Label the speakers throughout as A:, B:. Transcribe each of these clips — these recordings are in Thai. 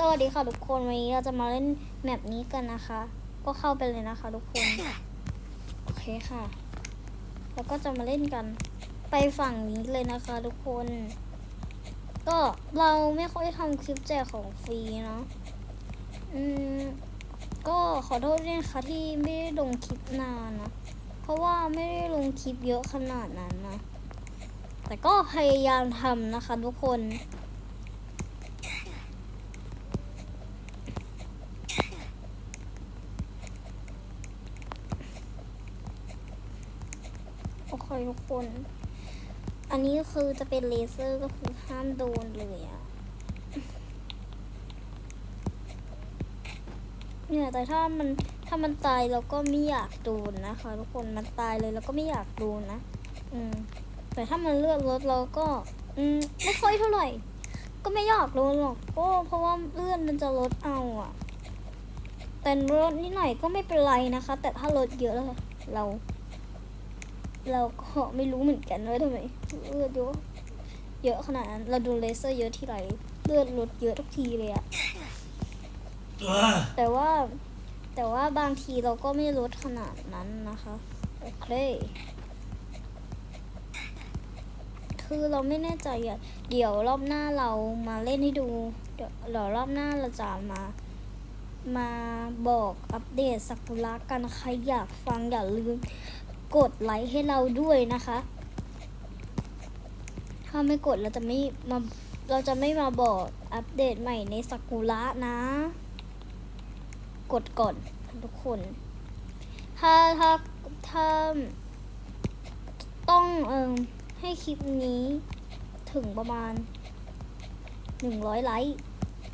A: สวัสดีค่ะทุกคนวันนี้เราจะมาเล่นแมปนี้กันนะคะ ก็เข้าไปเลยนะคะ ทุกคน โอเคค่ะ แล้วก็จะมาเล่นกัน ไปฝั่งนี้เลยนะคะ ทุกคน ก็เราไม่ค่อยทำคลิปแจกของฟรีเนาะ อืม ก็ขอโทษด้วยนะคะที่ไม่ได้ลงคลิปนานนะ เพราะว่าไม่ได้ลงคลิปเยอะขนาดนั้นนะ แต่ก็พยายามทำนะคะ ทุกคน โอเคทุกคน อันนี้คือจะเป็นเลเซอร์ก็คือห้ามโดนเลยอะเนี่ยแต่ถ้ามันถ้ามันตายเราก็ไม่อยากโดนนะคะทุกคนมันตายเลยเราก็ไม่อยากโดนนะ อืม แต่ถ้ามันเลือดลดเราก็ อืมไม่ค่อยเท่าไหร่ ก็ไม่อยากโดนหรอกก็เพราะว่าเลือดมันจะลดเอาอะแต่ลดนิดหน่อยก็ไม่เป็นไรนะคะ แต่ถ้าลดเยอะเรา เราก็ไม่รู้เหมือนกันว่าทำไมเลือดเยอะเยอะขนาดนั้น เราดูเลเซอร์เยอะที่ไรเลือดลดเยอะทุกทีเลยอะแต่ว่าแต่ว่าบางทีเราก็ไม่ลดขนาดนั้นนะคะ โอเค คือเราไม่แน่ใจอะเดี๋ยวรอบหน้าเรามาเล่นให้ดู เดี๋ยวเดี๋ยวรอบหน้าเราจะมามาบอกอัปเดตสักุระกันใครอยากฟังอย่าลืม กดไลค์ให้เราด้วยนะคะ ถ้าไม่กดเราจะไม่มาเราจะไม่มาบอกอัปเดตใหม่ในสักุระนะ กดก่อนทุกคน ถ้าถ้าถ้าต้องเออให้คลิปนี้ถึงประมาณหนึ่งร้อยไลค์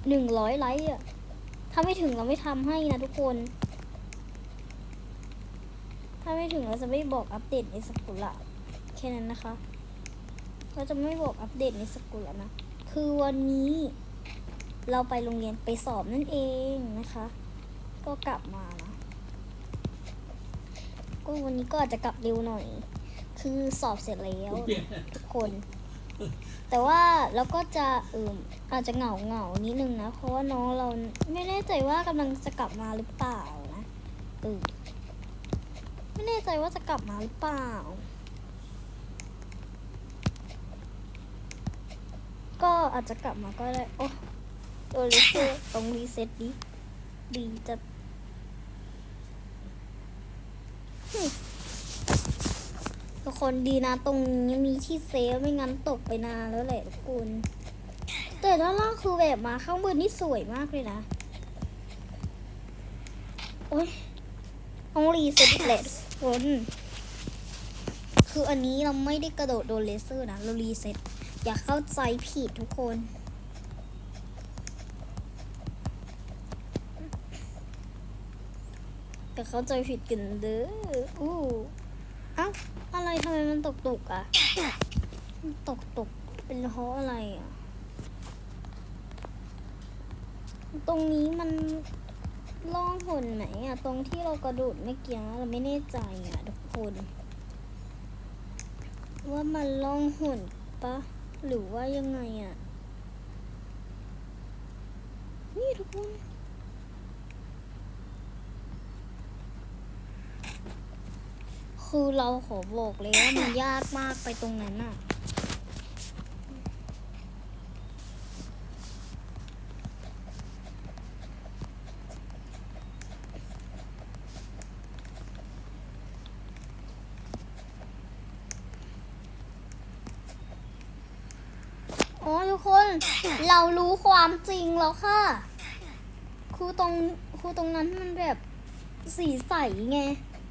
A: หนึ่งร้อยไลค์อะถ้าไม่ถึงเราไม่ทำให้นะทุกคน ถ้าไม่ถึงเราจะไม่บอกอัปเดตในสกุละแค่นั้นนะคะ เราจะไม่บอกอัปเดตในสกุละนะ คือวันนี้ เราไปโรงเรียนไปสอบนั่นเองนะคะ ก็กลับมานะก็วันนี้ก็อาจจะกลับเร็วหน่อย คือสอบเสร็จแล้วทุกคน แต่ว่าเราก็จะเอออาจจะเหงาเหงานิดนึงนะ เพราะว่าน้องเราไม่แน่ใจว่ากำลังจะกลับมาหรือเปล่านะเออ ไม่แน่ใจว่าจะกลับมาหรือเปล่า ก็อาจจะกลับมาก็ได้ โอ้ตัวรีเซ็ตต้องรีเซ็ตดิดีจะทุกคนดีนะตรงนี้มีที่เซฟไม่งั้นตกไปนานแล้วแหละทุกคนแต่ด้านล่างคือแบบมาข้างบนนี่สวยมากเลยนะ โอ้ยต้องรีเซ็ตแหละทุกค น คืออันนี้เราไม่ได้กระโดดโดนเลเซอร์นะ เรารีเซ็ตอย่าเข้าใจผิดทุกคนอย่เข้าใจผิดกันเด้ออู้เอ้า อะไรทำไมมันตกตกอะ มันตกตกเป็นเพราะอะไรอะ ตรงนี้มัน ล่องหนไหนอะตรงที่เรากระโดดเมื่อกี้เราไม่แน่ใจอะทุกคน ว่ามันล่องหนปะหรือว่ายังไงอะนี่ทุกคนคือเราขอบอกเลยว่ามันยากมากไปตรงนั้นอะ อ๋อทุกคนเรารู้ความจริงแล้วค่ะคือตรงคือตรงนั้นมันแบบสีใสไง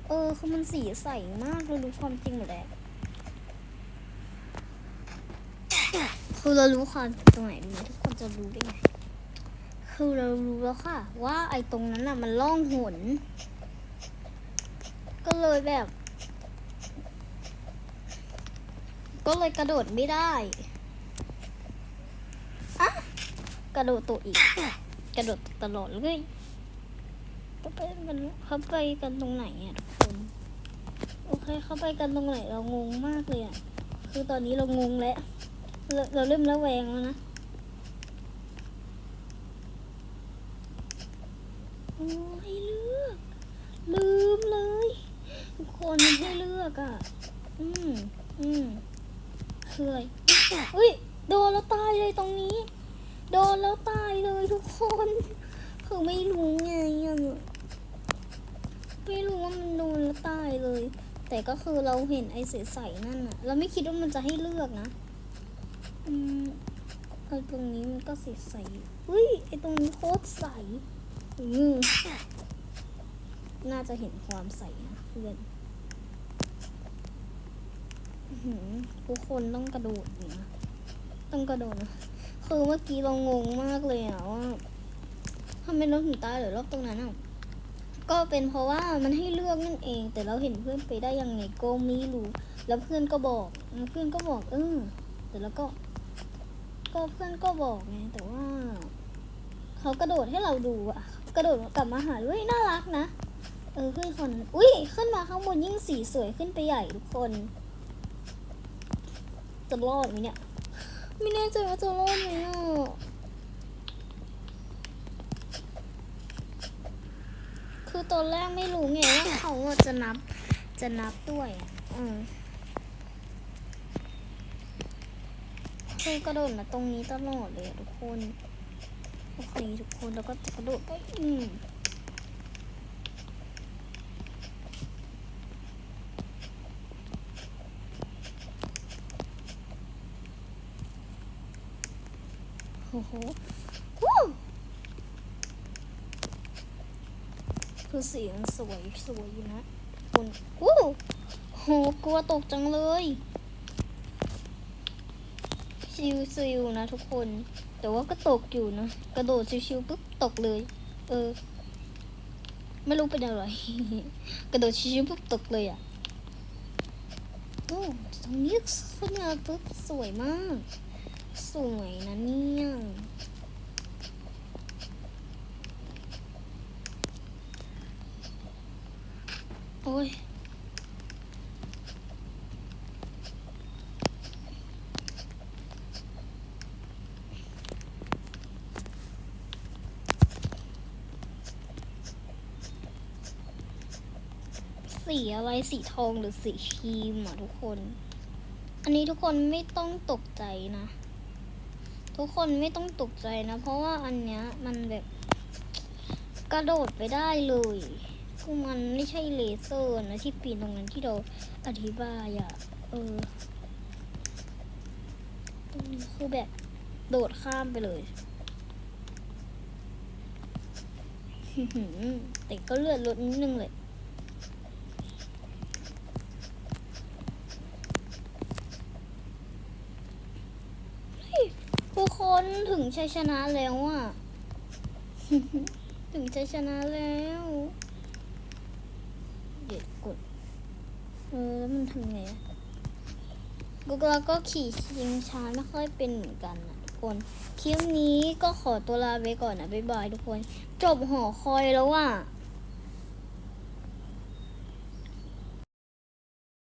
A: เออคือมันสีใสมากเรารู้ความจริงหมดแล้วคือเรารู้ความจริงตรงไหนดีทุกคนจะรู้ได้ไง คือเรารู้แล้วค่ะ ว่าไอ้ตรงนั้นอะ มันล่องหน ก็เลยแบบ ก็เลยกระโดดไม่ได้อะ กระโดดตัวอีก กระโดดตลอดเลยก็ไปกันเขาไปกันตรงไหนอะทุกคนโอเคเขาไปกันตรงไหนเรางงมากเลยอะคือตอนนี้เรางงแล้วเราเราเริ่มระแวงแล้วนะโอ๋อให้เลือก ลืมเลยทุกคนมันให้เลือกอะอืมอืมคืออะไรอุ้ยโดนแล้วตายเลยตรงนี้ โดนแล้วตายเลยทุกคนคือไม่รู้ไงอะไม่รู้ว่ามันโดนแล้วตายเลย แต่ก็คือเราเห็นไอ้ใสๆนั่นอะเราไม่คิดว่ามันจะให้เลือกนะ อืมไอ้ตรงนี้มันก็ใสๆอุ้ยไอ้ตรงนี้โคตรใสอืมน่าจะเห็นความใสนะเพื่อนหือทุกคนต้องกระโดดนะต้องกระโดดนะ คือเมื่อกี้เรางงมากเลยอะว่าทำไมราถึงตายหรือรอบตรงนั้นอะก็เป็นเพราะว่ามันให้เลือกนั่นเอง แต่เราเห็นเพื่อนไปได้ยังไงก็ไม่รู้ แล้วเพื่อนก็บอกเพื่อนก็บอก เออแต่แล้วก็ ก็เพื่อนก็บอกไงแต่ว่าเขากระโดดให้เราดูอะกระโดดกลับมาหาด้วยน่ารักนะเออขึ้นคนอุ้ยขึ้นมาข้างบนยิ่งสีสวยขึ้นไปใหญ่ทุกคนจะรอดไหมเนี่ย ไม่แน่ใจว่าจะรอดไหมอะคือตอนแรกไม่รู้ไงว่าเขาจะนับจะนับด้วยอะเออคือกระโดดมาตรงนี้ตลอดเลยทุกคน โอเคทุกคนแล้วก็กระโดดไปอืม โอ้โหคือสีมันสวยสวยอยู่นะคุณวู้โหกลัวตกจังเลยชิวซิวๆนะทุกคน แต่ว่าก็ตกอยู่นะ กระโดดชิวๆปุ๊บตกเลย เออ ไม่รู้เป็นอะไรกระโดดชิวๆปุ๊บตกเลยอะโอ้ตรงนี้ขึ้นมาปุ๊บสวยมาก สวยนะเนี่ยโอ้ยสีอะไรสีทองหรือสีครีมอะทุกคน อันนี้ทุกคนไม่ต้องตกใจนะ ทุกคนไม่ต้องตกใจนะ เพราะว่าอันเนี้ยมันแบบกระโดดไปได้เลยคือมันไม่ใช่เลเซอร์นะที่ปีนตรงนั้นที่เราอธิบายอะเออตรงนี้คือแบบโดดข้ามไปเลย แต่ก็เลือดลดนิดนึงเลย ทุกคน ถึงชัยชนะแล้วอะ ถึงชัยชนะแล้ว เดี๋ยวกด เออ แล้วมันทำไงกูเราก็ขี่ชิงช้าไม่ค่อยเป็นเหมือนกันนะทุกคน คลิปนี้ก็ขอตัวลาไปก่อนนะบ๊ายบายทุกคน จบหอคอยแล้วอะ